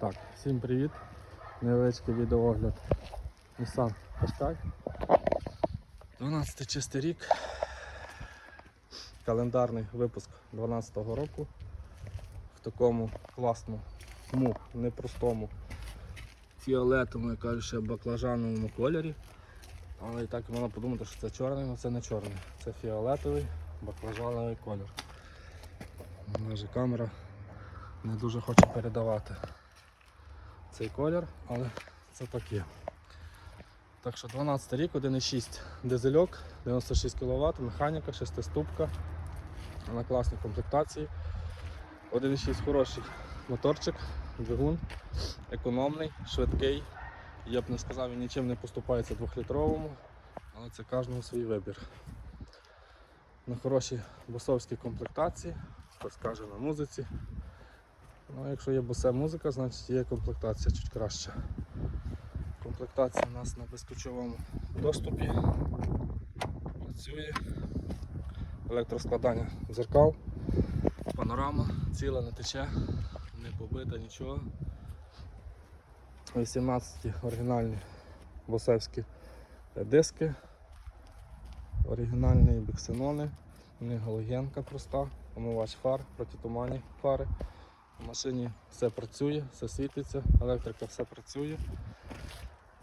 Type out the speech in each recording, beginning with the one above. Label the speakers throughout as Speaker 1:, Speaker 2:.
Speaker 1: Так, всім привіт. Невеличкий відеоогляд Nissan Qashqai. 12 чистий рік. Календарний випуск 12 року. В такому класному, ну, непростому, фіолетовому, я кажу, ще баклажановому кольорі. Але і так можна подумати, що це чорний, але це не чорний. Це фіолетовий баклажановий колір. Навіть камера не дуже хоче передавати цей колір, але це так є. Так що 12 рік, 1,6 дизельок, 96 кВт, механіка, 6-ступка на класній комплектації. 1,6 хороший моторчик, двигун, економний, швидкий. Я б не сказав, він нічим не поступається 2-літровому, але це кожному свій вибір. На хорошій босовській комплектації, хтось каже на музиці. Ну, якщо є босе музика, значить є комплектація чуть краще. Комплектація у нас на безключовому доступі. Працює. Електроскладання дзеркал, панорама, ціла не тече, не побита нічого. 18 оригінальні босевські диски, оригінальні біксенони, не галогенка проста, омивач фар, протитуманні фари. В машині все працює, все світиться, електрика все працює.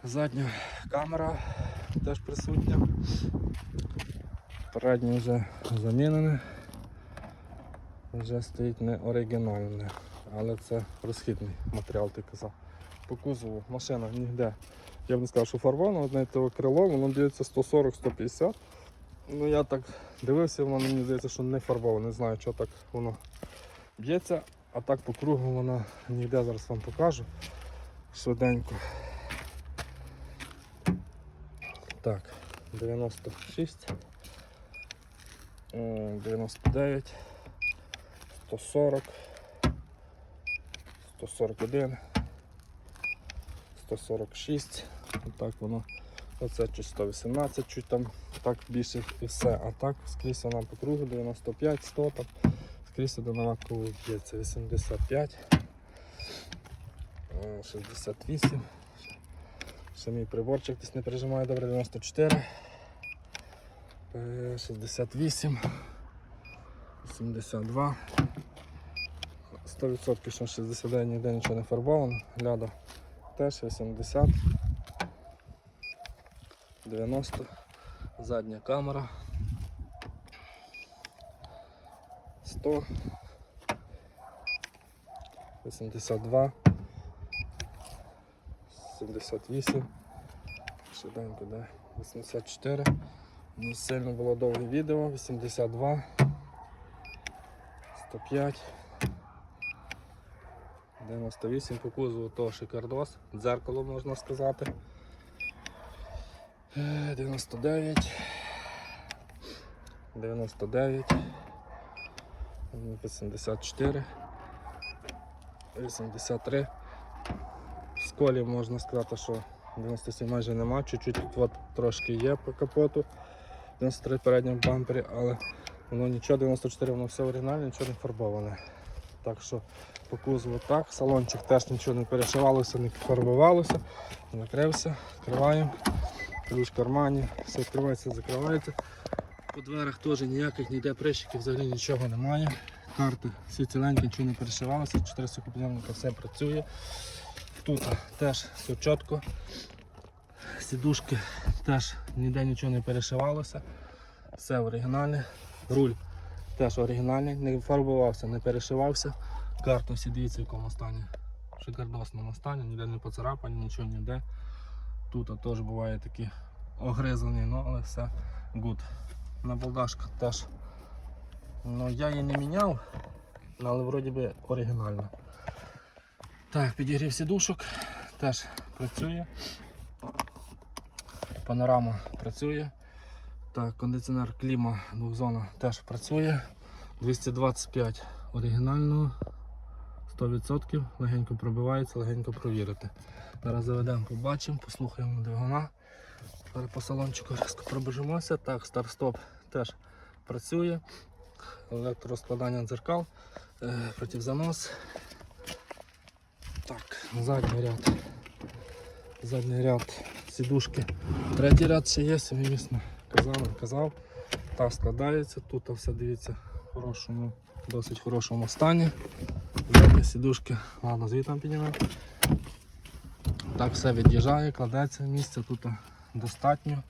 Speaker 1: Задня камера теж присутня. Переднє вже замінене. Вже стоїть не оригінальне, але це розхідний матеріал, ти казав. По кузову машина ніде. Я б не сказав, що фарбована, одне того крило, воно дивиться 140-150. Ну я так дивився, воно мені здається, що не фарбоване. Не знаю, що так воно б'ється. А так по кругу вона ніде зараз вам покажу швиденько. Так, 96, е, 99, 140, 141, 146. Отак воно. Оце чуть 118, чуть там так більше і все. А так скрізь вона по кругу 95, 100 там. Скрізь одинаково б'ється 85, е, 68. Ще мій приборчик десь не прижимає добре 94, е, 68, 82. 100% що 69 ніде нічого не фарбовано, ляда теж 80, 90, задня камера. 100, 82, 78, швиденько, да, 84. Не сильно було довге відео, 82, 105, 98 по кузову то шикардос, дзеркало можна сказати. Е, 99, 99. 84, 83. З колі можна сказати, що 97 майже нема, чуть-чуть тут трошки є по капоту. 93 в передньому бампері, але воно нічого, 94 воно все оригінальне, нічого не фарбоване. Так що по кузову так, салончик теж нічого не перешивалося, не фарбувалося, накрився, відкриваємо, ключ в кармані, все відкривається, закривається. По дверах теж ніяких ніде прищиків, взагалі нічого немає. Карти всі ціленькі, нічого не перешивалося, 400 купівника все працює. Тут теж все чітко. Сідушки теж ніде нічого не перешивалося. Все оригінальне. Руль теж оригінальний, не фарбувався, не перешивався. Карта всі дивіться в якому стані. В шикардосному стані, ніде не поцарапані, нічого ніде. Тут теж буває такі огризані, ну але все гуд. На балдашка теж. Ну я її не міняв, але вроді би оригінально. Так, підігрів сідушок, теж працює. Панорама працює. Так, кондиціонер кліма двохзона теж працює. 225 оригінального, 100%, легенько пробивається, легенько провірити. Зараз заведемо, побачимо, послухаємо двигуна. Зараз по салончику різко пробіжимося. Так, старт-стоп теж працює. Електрозкладання дзеркал, е, противзанос. Так, задній ряд. Задній ряд сідушки. Третій ряд ще є, звісно, казав, казав. Так складається, тут все дивіться в хорошому, досить хорошому стані. Задні сідушки, ладно, звідти піднімемо. Так все від'їжджає, кладеться місця тут достатньо.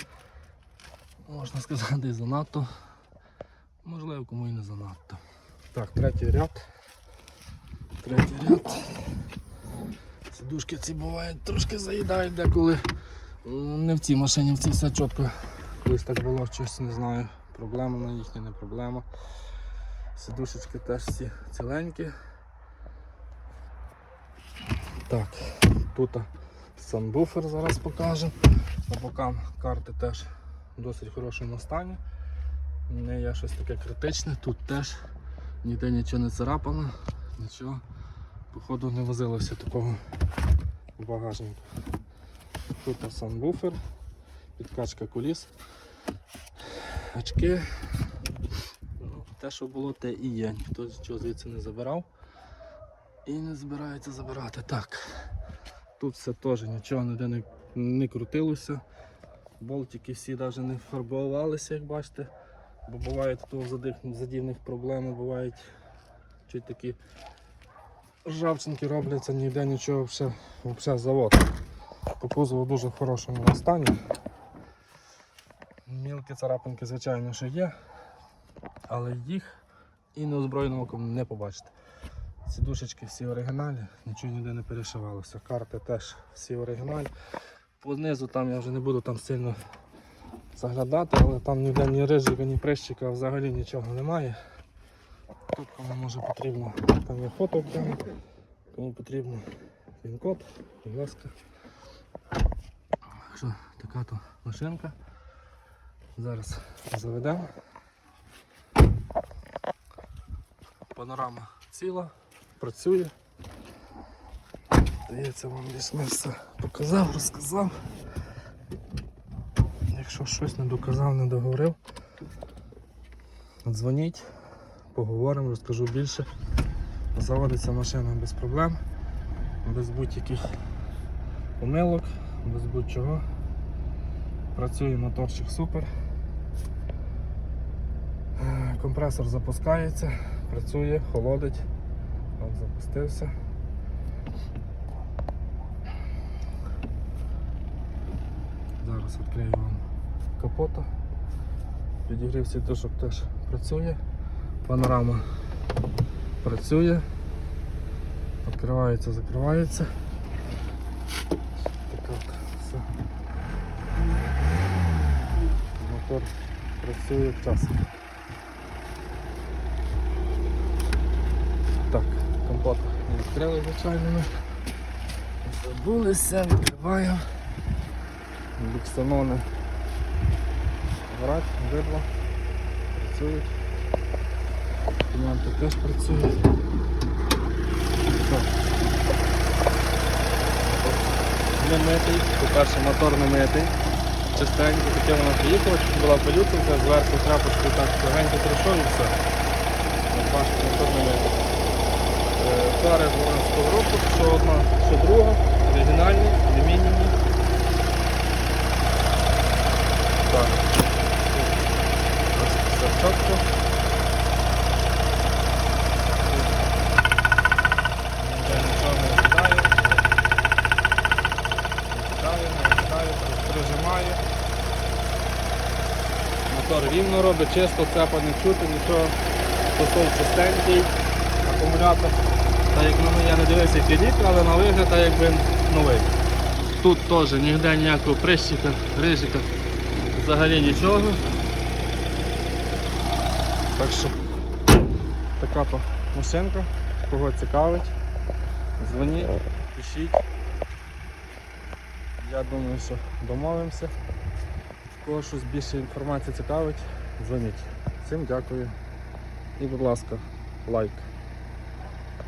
Speaker 1: Можна сказати, занадто. Можливо, кому і не занадто. Так, третій ряд. Третій ряд. Сидушки ці бувають трошки заїдають деколи. Не в цій машині, в цій все чітко. Колись так було, щось не знаю. Проблема на їхня, не проблема. Сидушечки теж всі ціленькі. Так, тут санбуфер зараз покажемо. На бокам карти теж в досить хорошому стані. Не є щось таке критичне, тут теж ніде нічого не царапано, нічого. Походу не возилося такого в багажнику. Тут санбуфер, підкачка куліс, очки. Ну, Те, що було, те і є. Ніхто нічого звідси не забирав і не збирається забирати. Так. Тут все теж нічого ніде не, не крутилося. Болтики всі навіть не фарбувалися, як бачите. Бо бувають задівних проблеми, бувають чуть такі ржавчинки робляться, ніде нічого взагалі, взагалі завод. По кузову дуже в хорошому стані. Мілкі царапинки, звичайно, що є, але їх і неозброєним оком не побачите. Сідушечки всі оригінальні, нічого ніде не перешивалося. Карти теж всі оригінальні. Понизу там я вже не буду там сильно заглядати, але там ніде ні рижика, ні прищика взагалі нічого немає. Тут кому може потрібно, там є фото окремо, кому потрібно він-код, будь ласка. Що, така то машинка. Зараз заведемо. Панорама ціла, працює. Здається, вам ми все показав, розказав. Якщо щось не доказав, не договорив, дзвоніть, поговоримо, розкажу більше. Заводиться машина без проблем, без будь-яких помилок, без будь-чого. Працює моторчик супер. Компресор запускається, працює, холодить. От запустився. Зараз відкрию вам капота. Підігрів сітушок теж працює. Панорама працює. Відкривається, закривається. Так от, все. Мотор працює вчасно. Так, компот не відкрили звичайно. Забулися, відкриваємо. Бікстанони грать, видно, працюють. Команди теж працюють. Не митий, по-перше, мотор не митий. Чистенько, таке вона поїхала, чуть була полюцинка, зверху тряпочку так легенько пройшов і все. Бачите, мотор не митий. Фари були на що одна, що друга, оригінальні, алюмінієві. Так. Все чітко. Мотор рівно робить, чисто, цепа не чути, нічого. Стосов чистенький, акумулятор. Та як на мене, я не дивився який але на вигляд так якби новий. Тут теж ніде ніякого прищика, рижика, взагалі нічого. Так що така то машинка, кого цікавить, дзвоніть, пишіть. Я думаю, що домовимося. Кого щось більше інформації цікавить, дзвоніть. Всім дякую. І будь ласка, лайк.